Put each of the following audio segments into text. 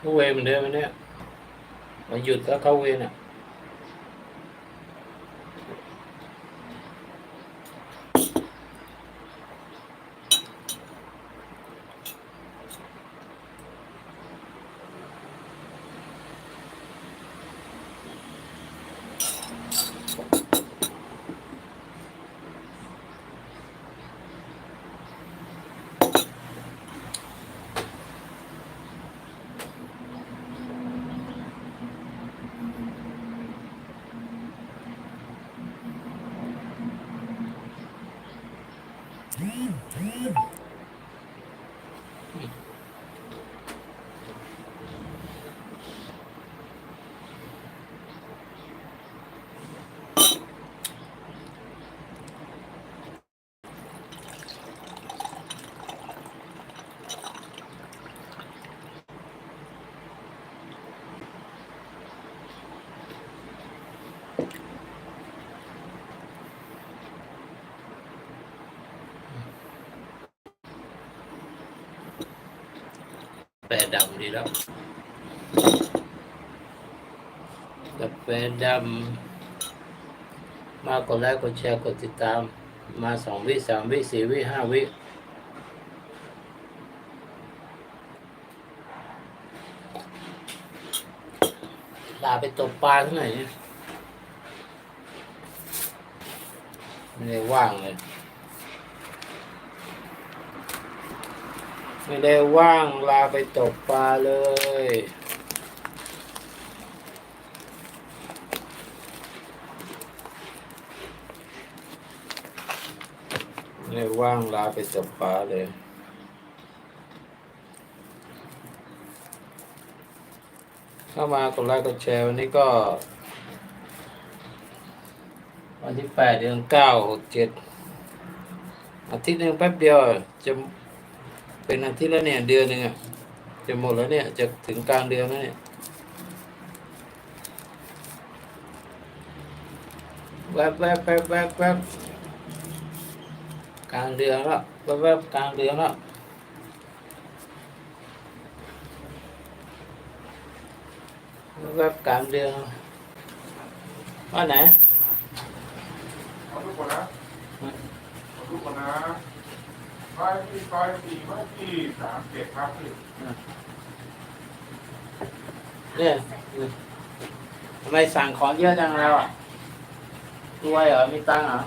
เข้าเวรเหมือนเดิมอันเนี่ยมาหยุดแล้วเข้าเวรอะ แปรดำดีแล้ว กาแฟดำมากกดไลค์กดแชร์กดติดตาม มาสองวิสามวิสี่วิห้าวิลาไปตกปลาที่ไหนเนี่ยไม่ได้ว่างเลย ไม่ได้ว่างลาไปตกปลาเลย ไม่ได้ว่างลาไปตกปลาเลยเข้ามากดไลค์กดแชร์วันนี้ก็ วันที่แปดเดือนเก้าหกเจ็ดอาทิตย์หนึ่งแป๊บเดียวจะ เป็นอาทิตย์แล้วเนี่ยเดือนหนึ่งอะจะหมดแล้วเนี่ยจะถึงกลางเดือนแล้วเนี่ยแวบแวบแวบแวบแวบกลางเดือนแล้วแวบแวบกลางเดือนแล้วแวบแวบกลางเดือนว่าไหนเอาทุกคนนะเอาทุกคนนะ ไปที่ไปสี่ไปที่สามเจ็ดครับพี่เนี่ยทำไมสั่งของเยอะจังแล้วอะรวยเหรอมีตังค์เหรอ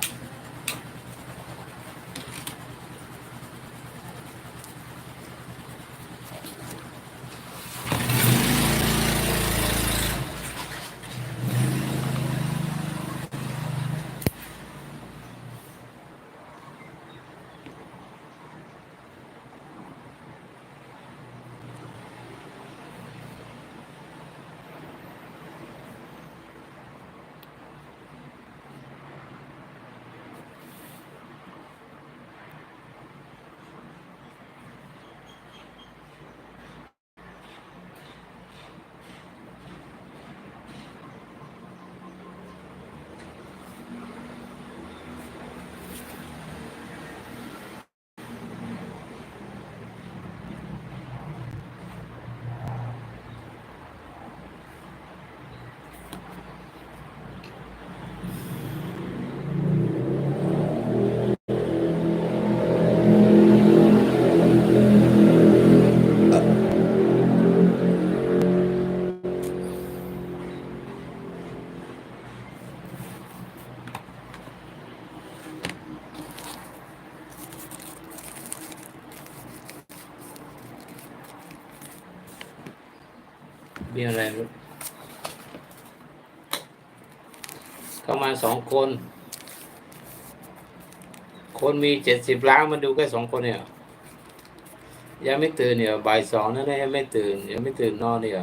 มีอะไรเข้ามาสองคน คนมีเจ็ดสิบล้านมาดูแค่สองคนเนี่ย ยังไม่ตื่นเนี่ยบ่ายสองนั่นเองยังไม่ตื่น ยังไม่ตื่นนอนเนี่ย